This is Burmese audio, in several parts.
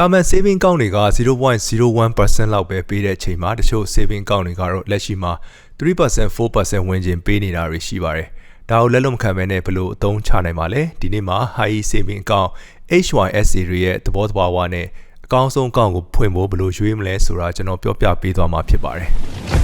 တာမန် saving account တွေက0.01%လောက်ပဲပေးတဲ့အချိန်မှာတချို့ saving account တွေကတော့လက်ရှိမှာ3% 4%ဝင်ခြင်းပေးနေတာတွေရှိပါတယ်။ဒါကိုလက်လွတ်မခံဘဲနဲ့ဘယ်လိုအသုံးချနိုင်မှာလဲ။ဒီနေ့မှာ high saving account HYSA တွေရဲ့သဘောတဘာဝနဲ့အကောင်းဆုံး account ကိုဖွင့်ဖို့ဘယ်လိုရွေးမလဲဆိုတာကျွန်တော်ပြောပြပေးသွားမှာဖြစ်ပါတယ်။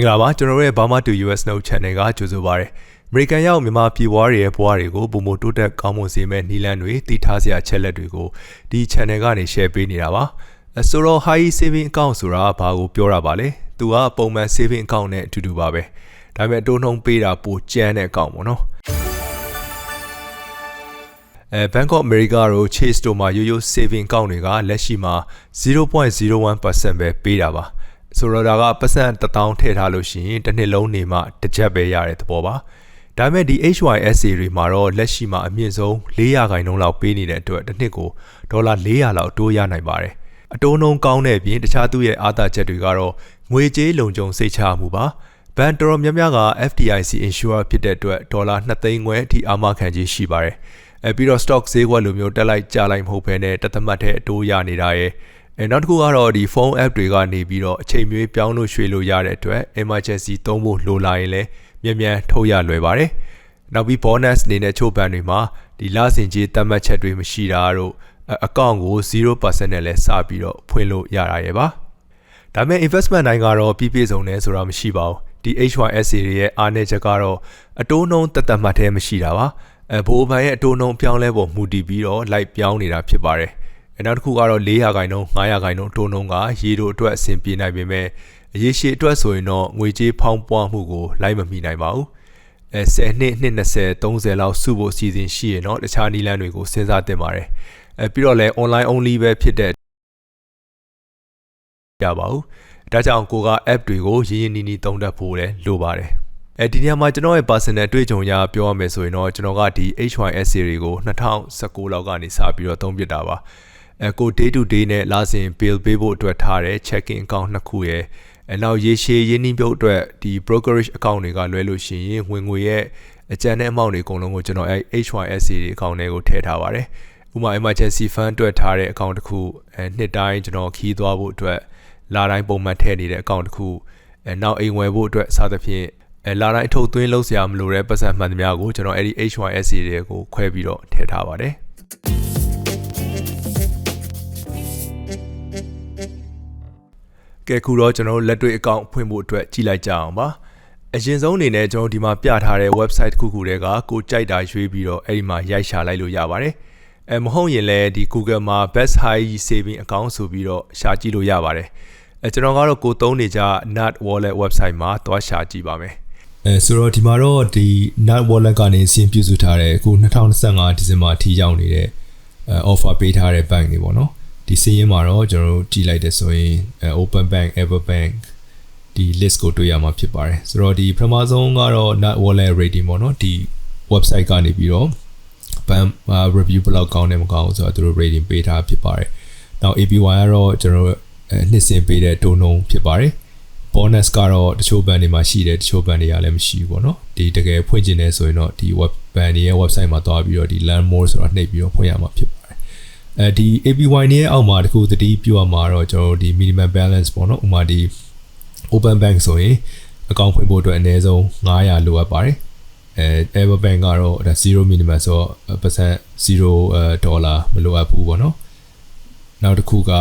င်္ဂလာပါကျွန်တော်တို့ရဲ့ Burma to US Note Channel ကကြိုဆိုပါရစေ။ American ရောက်မြန်မာပြည်ပွားတွေရဲ့ဘဝတွေကိုပုံမတိုးတက်ကောင်းမွန်စေမယ့်နည်းလမ်းတွေတည်ထားစရာချက်လက်တွေကိုဒီ channel ကနေ share ပေးနေတာပါ။ဆိုတော့ high saving account ဆိုတာဘာကိုပြောတာပါလဲ။သူကပုံမှန် saving account နဲ့အတူတူပါပဲ။ဒါပေမဲ့အတိုးနှုန်းပေးတာပိုကျန်းတဲ့ account ပေါ့နော်။အဲ Bank of America တို့ Chase တို့မှာရိုးရိုး saving account တွေကလက်ရှိမှာ0.01%ပဲပေးတာပါ။ ဆိုတော့ဒါကပတ်စံ1000ထည့်ထားလို့ရှိရင်တစ်နှစ်လုံးနေမှတစ်ချက်ပဲရတဲ့သဘောပါဒါပေမဲ့ဒီ HYSA တွေမှာတော့လက်ရှိမှာအမြင့်ဆုံး400ခိုင်နှုန်းလောက်ပေးနေတဲ့အတွက်တစ်နှစ်ကိုဒေါ်လာ400လောက်တိုးရနိုင်ပါတယ်အတိုးနှုန်းကောင်းတဲ့အပြင်တခြားသူ့ရဲ့အားသာချက်တွေကတော့ငွေကြေးလုံခြုံစိတ်ချမှုပါဘန်တော်များများက FDIC insurer ဖြစ်တဲ့အတွက်ဒေါ်လာ2သိန်းခွဲအထိအာမခံခြင်းရှိပါတယ်အဲပြီးတော့ stock ဈေးကွက်လိုမျိုးတက်လိုက်ကျလိုက်မဟုတ်ဘဲနဲ့တသမတ်တဲ့အတိုးရနေတာရဲ့ အဲနောက်တစ်ခုကတော့ဒီဖုန်း app တွေကနေပြီးတော့အချိန်မရွေးပြောင်းလို့ရွှေ့လို့ရတဲ့အတွက် emergency သုံးဖို့လိုလာရင်လည်းမြန်မြန်ထုတ်ရလွယ်ပါတယ်။နောက်ပြီး bonus အနေနဲ့ချို့ဘဏ်တွေမှာဒီလစဉ်ကြေးတတ်မှတ်ချက်တွေမရှိတာတို့အကောင့်ကို0%နဲ့လည်းစပြီးတော့ဖွင့်လို့ရတာရဲ့ပါ။ဒါပေမဲ့ investment တိုင်းကတော့ပြည့်ပြည့်စုံတယ်ဆိုတာမရှိပါဘူး။ဒီ H1SA တွေရဲ့အားနည်းချက်ကတော့အတိုးနှုန်းတသက်မှတ်သေးမရှိတာပါ။အဲဘိုးဘဏ်ရဲ့အတိုးနှုန်းပြောင်းလဲပေါ်မူတည်ပြီးတော့လိုက်ပြောင်းနေတာဖြစ်ပါတယ်။ နောက်တစ်ခုကတော့400ခိုင်နှုန်း900ခိုင်နှုန်းတိုးနှုန်းကရေတို့အတွက်အဆင်ပြေနိုင်ပေမဲ့အရေးရှိအတွက်ဆိုရင်တော့ငွေကြေးဖောင်းပွားမှုကိုလိုက်မမီနိုင်ပါဘူးအဲ10နှစ်နှစ်20 30လောက်စုဖို့အစီအစဉ်ရှိရင်တော့တခြားနည်းလမ်းတွေကိုစဉ်းစားသင့်ပါတယ်အဲပြီးတော့လည်း online only ပဲဖြစ်တဲ့ရပါဘူးဒါကြောင့်ကိုက app တွေကိုရင်းရင်းနှီးနှီးသုံးတတ်ဖို့လည်းလိုပါတယ်အဲဒီနေရာမှာကျွန်တော်ရဲ့ personal တွေ့ကြုံရပြောရမယ်ဆိုရင်တော့ကျွန်တော်ကဒီ HYS series ကို2019လောက်ကနေစပြီးတော့သုံးပြတာပါ အဲကို day to day နဲ့လာစဉ် bill ပေးဖို့အတွက်ထားတဲ့ checking account နှစ်ခုရယ်အဲနောက်ရေရှည်ရင်းနှီးမြုပ်အတွက်ဒီ brokerage account တွေကလွှဲလို့ရှိရင်ဝင်ငွေရဲ့အကျန်တဲ့ amount တွေအကုန်လုံးကိုကျွန်တော်အဲ HYSC တွေ account တွေကိုထည့်ထားပါတယ်ဥပမာ emergency fund အတွက်ထားတဲ့ account တစ်ခုအဲနှစ်တိုင်းကျွန်တော်ခီးသွားဖို့အတွက်လာတိုင်းပုံမှန်ထည့်နေတဲ့ account တစ်ခုအဲနောက်အိမ်ဝယ်ဖို့အတွက်စသဖြင့်အဲလာတိုင်းအထုတ်သွင်းလုပ်စရာမလိုတဲ့ပတ်စံမှန်သမျှကိုကျွန်တော်အဲ့ဒီ HYSC တွေကိုခွဲပြီးတော့ထည့်ထားပါတယ် ကဲခုတော့ကျွန်တော်တို့လက်တွေ့အကောင့်ဖွင့်ဖို့အတွက်ကြည့်လိုက်ကြအောင်ပါအရင်ဆုံးအနေနဲ့ကျွန်တော်ဒီမှာပြထားတဲ့ website တစ်ခုခုတည်းကကိုကြိုက်တာရွေးပြီးတော့အဲ့ဒီမှာရိုက်ရှာလိုက်လို့ရပါတယ်အဲမဟုတ်ရင်လည်းဒီ Google မှာ best high saving account ဆိုပြီးတော့ရှာကြည့်လို့ရပါတယ်အဲကျွန်တော်ကတော့ကိုသုံးနေကြ Nut Wallet website မှာသွားရှာကြည့်ပါမယ်အဲဆိုတော့ဒီမှာတော့ဒီ Nut Wallet ကနေစင်ပြုစုထားတဲ့အခု2025ဒီဇင်ဘာအထိရောက်နေတဲ့ offer ပေးထားတဲ့ bank တွေပေါ့နော် ဒီစီးရင်မှာတော့ကျွန်တော်တို့ကြည့်လိုက်တဲ့ဆိုရင် Open Bank, Everbank ဒီ list ကိုတွေ့ရမှာဖြစ်ပါတယ်ဆိုတော့ဒီပထမဆုံးကတော့ Nut Wallet Rating ပေါ့နော်ဒီ website ကနေပြီးတော့ ban review ဘယ်လောက်ကောင်းတယ်မကောင်းဘူးဆိုတော့သူတို့ rating ပေးထားဖြစ်ပါတယ်နောက် APY ကတော့ကျွန်တော်တို့နှစ်စဉ်ပေးတဲ့တိုးနှုန်းဖြစ်ပါတယ် bonus ကတော့တချို့ဘန်တွေမှာရှိတယ်တချို့ဘန်တွေကလည်းမရှိဘူးပေါ့နော်ဒီတကယ်ဖွင့်ကျင်နေဆိုရင်တော့ဒီ web ဘန်တွေရဲ့ website မှာသွားပြီးတော့ဒီ learn more ဆိုတော့နှိပ်ပြီးတော့ဖွင့်ရမှာဖြစ် အဲဒီ APY နဲ့အောက်မှာတခုသတိပြုရမှာတော့ကျွန်တော်တို့ဒီ minimum balance ပေါ့နော်ဥမာဒီ open bank ဆိုရင်အကောင့်ဖွင့်ဖို့အတွက်အနည်းဆုံး900လိုအပ်ပါတယ်အဲ Everbank ကတော့ဒါ0 minimum ဆိုတော့ percent 0ဒေါ်လာမလိုအပ်ဘူးပေါ့နော်နောက်တစ်ခုက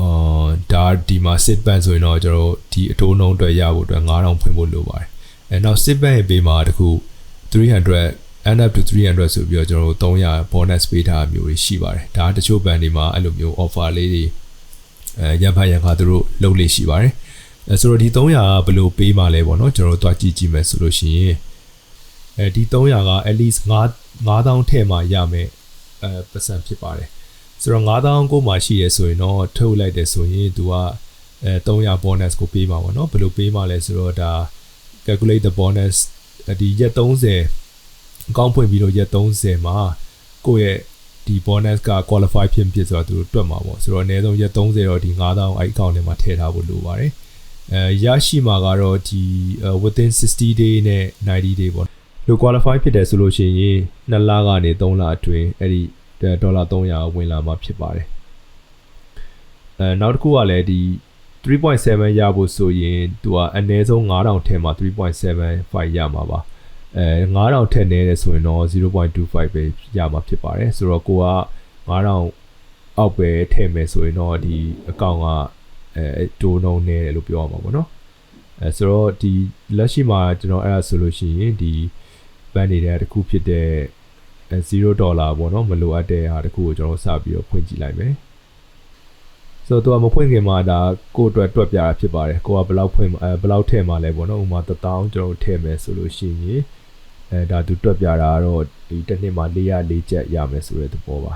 အော်ဒါဒီမှာ sit bank ဆိုရင်တော့ကျွန်တော်ဒီအတိုးနှုန်းအတွက်ရဖို့အတွက်9000ဖွင့်ဖို့လိုပါတယ်အဲနောက် sit bank ရဲ့ဘေးမှာတခု300 end up to 300ဆိုပြီးတော့ကျွန်တော်တို့300 bonus ပေးထားမျိုးတွေရှိပါတယ်ဒါတချို့ဘန်တွေမှာအဲ့လိုမျိုး offer လေးတွေအဲရန်ဖတ်ရန်ခါသူတို့လုပ်လေရှိပါတယ်အဲဆိုတော့ဒီ300ကဘယ်လိုပေးမှလဲပေါ့နော်ကျွန်တော်တို့တွားကြည့်ကြည့်မယ်ဆိုလို့ရှိရင်အဲဒီ300က at least 9 9000ထည့်မှရမယ်အဲပတ်စံဖြစ်ပါတယ်ဆိုတော့9000ကိုမှရှိရဆိုရင်တော့ထုတ်လိုက်တယ်ဆိုရင်သူကအဲ300 bonus ကိုပေးမှာပေါ့နော်ဘယ်လိုပေးမှလဲဆိုတော့ဒါ calculate the bonus ဒီရက်30 အကောင့်ဖွင့်ပြီးတော့ရက်30မှာကိုယ့်ရဲ့ဒီ bonus က qualify ဖြစ်ဖြစ်ဆိုတော့သူတို့တွက်မှာပေါ့ဆိုတော့အနည်းဆုံးရက်30တော့ဒီ9000အဲ့ account ထဲမှာထည့်ထားဖို့လိုပါတယ်အဲရရှိမှာကတော့ဒီ within 60 day နဲ့ 90 day ပေါ့လို့ qualify ဖြစ်တယ်ဆိုလို့ရှိရင်2လကနေ3လအတွင်းအဲ့ဒီဒေါ်လာ300ဝင်လာမှာဖြစ်ပါတယ်အဲနောက်တစ်ခုကလည်းဒီ3.7ရဖို့ဆိုရင်သူကအနည်းဆုံး9000ထဲမှာ3.75ရမှာပါ အဲ9000ထက်နည်းတယ်ဆိုရင်တော့0.25ပဲရမှာဖြစ်ပါတယ်ဆိုတော့ကိုက9000အောက်ပဲထည့်မယ်ဆိုရင်တော့ဒီအကောင့်ကအဲတိုးနှုံနေတယ်လို့ပြောရမှာပေါ့နော်အဲဆိုတော့ဒီလက်ရှိမှာကျွန်တော်အဲ့ဒါဆိုလို့ရှိရင်ဒီဘန်နေတဲ့တစ်ခုဖြစ်တဲ့0ဒေါ်လာပေါ့နော်မလိုအပ်တဲ့ဟာတစ်ခုကိုကျွန်တော်စပြီးတော့ဖွင့်ကြည့်လိုက်မယ်ဆိုတော့သူကမဖွင့်ခင်မှာဒါကိုအတွက်တွက်ပြတာဖြစ်ပါတယ်ကိုကဘယ်လောက်ဖွင့်အဲဘယ်လောက်ထည့်မှာလဲပေါ့နော်ဥပမာ1000ကျွန်တော်ထည့်မယ်ဆိုလို့ရှိရင် အဲဒါသူတွက်ပြတာကတော့ဒီတစ်နှစ်မှာ404ချက်ရမယ်ဆိုတဲ့သဘောပါ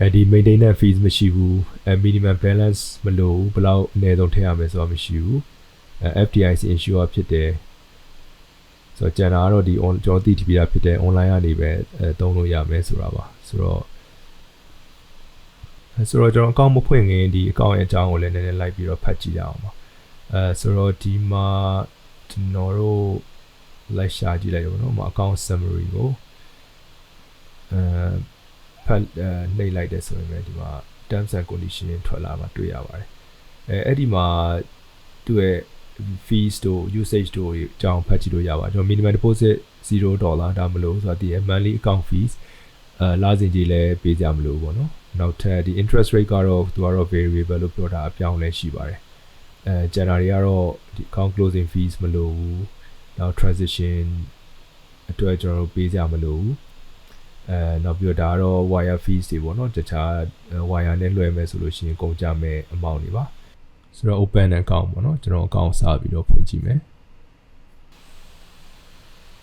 အဲဒီ maintenance fees မရှိဘူးအဲ minimum balance မလိုဘူးဘယ်လောက်အနည်းဆုံးထည့်ရမယ်ဆိုတာမရှိဘူးအဲ FDIC insure ဖြစ်တယ်ဆိုတော့ကျန်တာကတော့ဒီ on ကျွန်တော်သိတည်ပြတာဖြစ်တဲ့ online ကနေပဲအဲသုံးလို့ရမယ်ဆိုတာပါဆိုတော့အဲဆိုတော့ကျွန်တော်အကောင့်မဖွင့်ခင်ဒီအကောင့်ရဲ့အကြောင်းကိုလည်းနည်းနည်းလိုက်ပြီးတော့ဖတ်ကြည့်ရအောင်ပါအဲဆိုတော့ဒီမှာကျွန်တော်တို့ လိုက်ရှာကြည့်လိုက်တော့နော်မအကောင့် summary ကိုအဲဖတ်နှိပ်လိုက်တဲ့ဆိုရင်ပဲဒီမှာ terms and condition ထွက်လာမှာတွေ့ရပါတယ်အဲအဲ့ဒီမှာသူ့ရဲ့ fees တို့ usage တို့အကြောင်းဖတ်ကြည့်လို့ရပါကျွန်တော် minimum deposit 0ဒေါ်လာဒါမလို့ဆိုတော့ဒီ monthly account fees အဲလာစဉ်ကြီးလည်းပေးကြမလို့ပေါ့နော်နောက်ထပ်ဒီ interest rate ကတော့သူကတော့ variable လို့ပြောတာအပြောင်းလဲရှိပါတယ်အဲ January ကတော့ဒီ account closing fees မလို့ဘူး နောက် transition အတွက်ကျွန်တော်တို့ပေးကြမလို့ဘူးအဲနောက်ပြီးတော့ဒါကတော့ wire fees တွေပေါ့နော်တခြား wire နဲ့လွှဲမယ်ဆိုလို့ရှိရင်ကုန်ကြမယ် amount တွေပါဆိုတော့ open account ပေါ့နော်ကျွန်တော် account စပြီးတော့ဖွင့်ကြည့်မယ်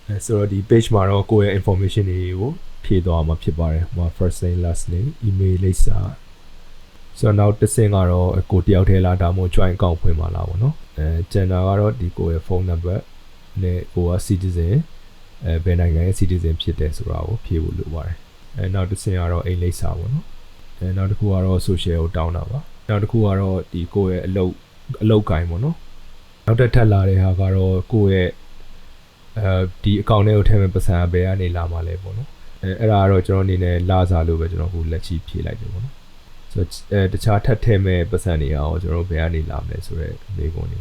အဲဆိုတော့ဒီ page မှာတော့ကိုယ့်ရဲ့ information တွေကိုဖြည့်သွားမှာဖြစ်ပါတယ်ဟို first name last name email လိပ်စာဆိုတော့နောက်တစ်ဆင့်ကတော့ကိုတယောက်ထဲလာဒါမှမဟုတ် join account ဖွင့်မှာလားပေါ့နော်အဲ gender ကတော့ဒီကိုယ့်ရဲ့ phone number နဲ့ကိုက citizen အဲဘယ်နိုင်ငံရဲ့ citizen ဖြစ်တယ်ဆိုတာကိုဖြည့်ဖို့လိုပါတယ်အဲနောက်တစ်ဆင့်ကတော့အိမ်လိပ်စာပေါ့နော်အဲနောက်တစ်ခုကတော့ social ကိုတောင်းတာပါနောက်တစ်ခုကတော့ဒီကိုယ့်ရဲ့အလုပ်အလုပ်ကိုင်ပေါ့နော်နောက်တစ်ထပ်လာတဲ့ဟာကတော့ကိုယ့်ရဲ့အဲဒီ account ထဲကိုထည့်မဲ့ပတ်စံဘယ်ကနေလာမှာလဲပေါ့နော်အဲအဲ့ဒါကတော့ကျွန်တော်အနေနဲ့လာစားလို့ပဲကျွန်တော်ခုလက်ချီဖြည့်လိုက်တယ်ပေါ့နော်ဆိုတော့အဲတခြားထပ်ထည့်မဲ့ပတ်စံတွေအောင်ကျွန်တော်ဘယ်ကနေလာမလဲဆိုတော့မေးခွန်းတွေ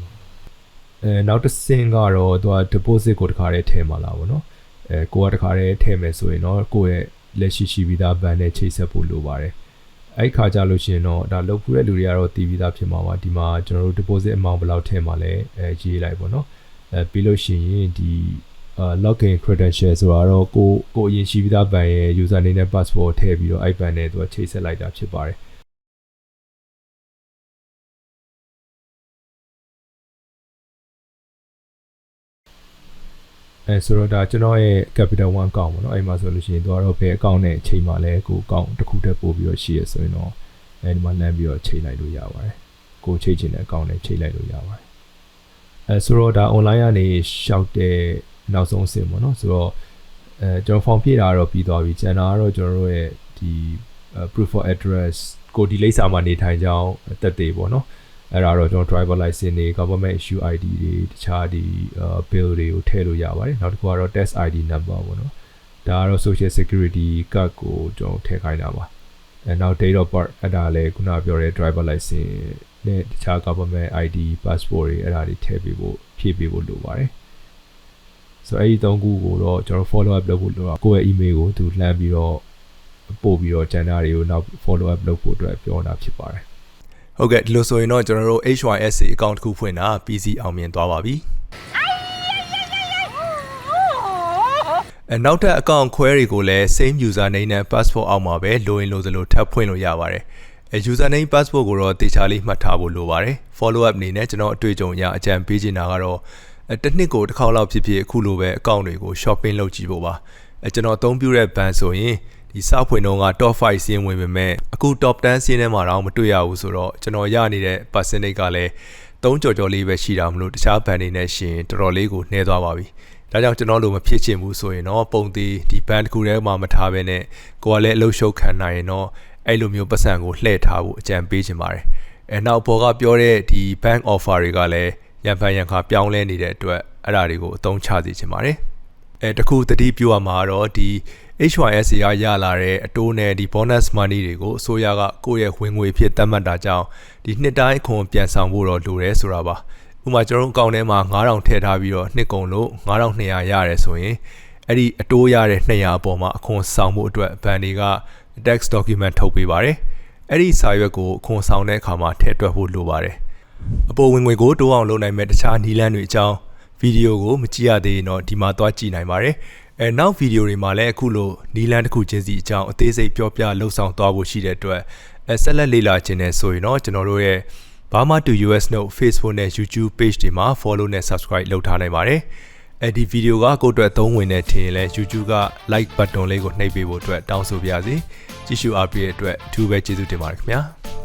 အဲနောက်တစ်ဆင့်ကတော့သူက deposit ကိုတခါတည်းထည့်မှာလားပေါ့နော်အဲကိုကတခါတည်းထည့်မယ်ဆိုရင်တော့ကိုယ့်ရဲ့လက်ရှိရှိပြီးသားဘဏ်နဲ့ချိတ်ဆက်ဖို့လိုပါတယ်အဲ့ခါကြလို့ရှိရင်တော့ဒါလုပ်ဖူးတဲ့လူတွေကတော့တည်ပြီးသားဖြစ်မှာပါဒီမှာကျွန်တော်တို့ deposit amount ဘယ်လောက်ထည့်မှာလဲအဲရေးလိုက်ပေါ့နော်အဲပြီးလို့ရှိရင်ဒီအာ login credential ဆိုတာတော့ကိုကိုအရင်ရှိပြီးသားဘဏ်ရဲ့ user name နဲ့ password ထည့်ပြီးတော့အဲ့ဘဏ်နဲ့သူကချိတ်ဆက်လိုက်တာဖြစ်ပါတယ် အဲဆိုတော့ဒါကျွန်တော်ရဲ့ capital 1 account ပေါ့နော်အဲ့မှာဆိုလို့ရှိရင်တို့ကတော့ဘယ် account နဲ့ချိန်မှာလဲကို account တစ်ခုတည်းပို့ပြီးတော့ရှိရဆိုရင်တော့အဲဒီမှာလမ်းပြီးတော့ချိန်လိုက်လို့ရပါတယ်ကိုချိန်ချင်တဲ့ account နဲ့ချိန်လိုက်လို့ရပါတယ်အဲဆိုတော့ဒါ online ကနေရှောက်တဲ့နောက်ဆုံးအဆင့်ပေါ့နော်ဆိုတော့အဲကျွန်တော် form ဖြည့်တာကတော့ပြီးသွားပြီကျန်တာကတော့ကျွန်တော်တို့ရဲ့ဒီ proof of address ကိုဒီလိပ်စာမှာနေထိုင်ကြောင်းတက်သေးပေါ့နော် အဲ့ဒါတော့ကျွန်တော် driver license တွေ government issue ID တွေတခြားဒီ bill တွေကိုထည့်လို့ရပါတယ်နောက်တစ်ခုကတော့ test ID number ပေါ့နော်ဒါကတော့ social security card ကိုကျွန်တော်ထည့်ခိုင်းတာပါအဲနောက် date of birth အဲ့ဒါလည်းခုနပြောတဲ့ driver license နဲ့တခြား government ID passport တွေအဲ့ဒါတွေထည့်ပေးဖို့ဖြည့်ပေးဖို့လိုပါတယ်ဆိုတော့အဲ့ဒီ၃ခုကိုတော့ကျွန်တော် follow up လုပ်ဖို့လိုတာကိုယ့်ရဲ့ email ကိုသူလှမ်းပြီးတော့ပို့ပြီးတော့ channel တွေကိုနောက် follow up လုပ်ဖို့အတွက်ပြောတာဖြစ်ပါတယ် ဟုတ်ကဲ့ဒီလိုဆိုရင်တော့ကျွန်တော်တို့ HYSA account တစ်ခုဖွင့်တာ PC အောင်မြင်သွားပါပြီအဲနောက်ထပ် account ခွဲတွေကိုလည်း same user name နဲ့ passport အောက်မှာပဲလိုရင်လိုသလိုထပ်ဖွင့်လို့ရပါတယ်အဲ user name passport ကိုတော့တေချာလေးမှတ်ထားဖို့လိုပါတယ် follow up အနေနဲ့ကျွန်တော်အတွေ့အကြုံအရအကြံပေးချင်တာကတော့အဲတစ်နှစ်ကိုတစ်ခေါက်လောက်ဖြစ်ဖြစ်အခုလိုပဲ account တွေကို shopping လုပ်ကြည့်ဖို့ပါအဲကျွန်တော်အသုံးပြုတဲ့ band ဆိုရင် ဒီစဖွင့်တော့က top 5စီးရင်ဝင်ပေမဲ့အခု top 10စီးထဲမှာတော့မတွေ့ရဘူးဆိုတော့ကျွန်တော်ရနေတဲ့ percentage ကလည်း3ကြော်ကြော်လေးပဲရှိတာမလို့တခြားဘန်တွေနဲ့ရှင်တော်တော်လေးကိုနှဲသွားပါပြီဒါကြောင့်ကျွန်တော်လိုမဖြစ်ချင်ဘူးဆိုရင်တော့ပုံသေးဒီဘန်တစ်ခုထဲမှာမထားဘဲနဲ့ကိုကလည်းအလုရှုပ်ခံနိုင်ရင်တော့အဲ့လိုမျိုးပတ်စံကိုလှည့်ထားဖို့အကြံပေးချင်ပါတယ်အဲနောက်ပေါ်ကပြောတဲ့ဒီ bank offer တွေကလည်းရန်ဖန်ရန်ခါပြောင်းလဲနေတဲ့အတွက်အဲ့ဒါတွေကိုအသုံးချစေချင်ပါတယ်အဲတခုတတိပြုရမှာတော့ဒီ HYS ကရလာတဲ့အတိုးနဲ့ဒီ bonus money တွေကိုအစိုးရကကိုယ့်ရဲ့ဝင်ငွေဖြစ်သတ်မှတ်တာကြောင့်ဒီနှစ်တိုင်းအခွန်ပြန်ဆောင်ဖို့တော့လိုတယ်ဆိုတာပါဥပမာကျွန်တော်တို့အကောင့်ထဲမှာ9000ထည့်ထားပြီးတော့နှစ်ကုန်လို့9200ရတယ်ဆိုရင်အဲ့ဒီအတိုးရတဲ့200အပေါ်မှာအခွန်ဆောင်ဖို့အတွက်ဘဏ်တွေက tax document ထုတ်ပေးပါတယ်အဲ့ဒီစာရွက်ကိုအခွန်ဆောင်တဲ့အခါမှာထည့်တွက်ဖို့လိုပါတယ်အပေါ်ဝင်ငွေကိုတိုးအောင်လုပ်နိုင်မဲ့တခြားနည်းလမ်းတွေအကြောင်းဗီဒီယိုကိုမကြည့်ရသေးရင်တော့ဒီမှာသွားကြည့်နိုင်ပါတယ် အဲနောက်ဗီဒီယိုတွေမှာလည်းအခုလိုနီလန်တစ်ခုချင်းစီအကြောင်းအသေးစိတ်ပြောပြလှုပ်ဆောင်သွားဖို့ရှိတဲ့အတွက်အဲဆက်လက်လေ့လာခြင်းနဲ့ဆိုရင်တော့ကျွန်တော်တို့ရဲ့ Burma to US Note Facebook နဲ့ YouTube page တွေမှာ follow နဲ့ subscribe လုပ်ထားနိုင်ပါတယ်အဲဒီဗီဒီယိုကကိုယ့်အတွက်သုံးဝင်တဲ့ထင်ရင်လည်း YouTube က like button လေးကိုနှိပ်ပေးဖို့အတွက်တောင်းဆိုပါရစေကြည့်ရှုအားပေးတဲ့အတွက်အထူးပဲကျေးဇူးတင်ပါတယ်ခင်ဗျာ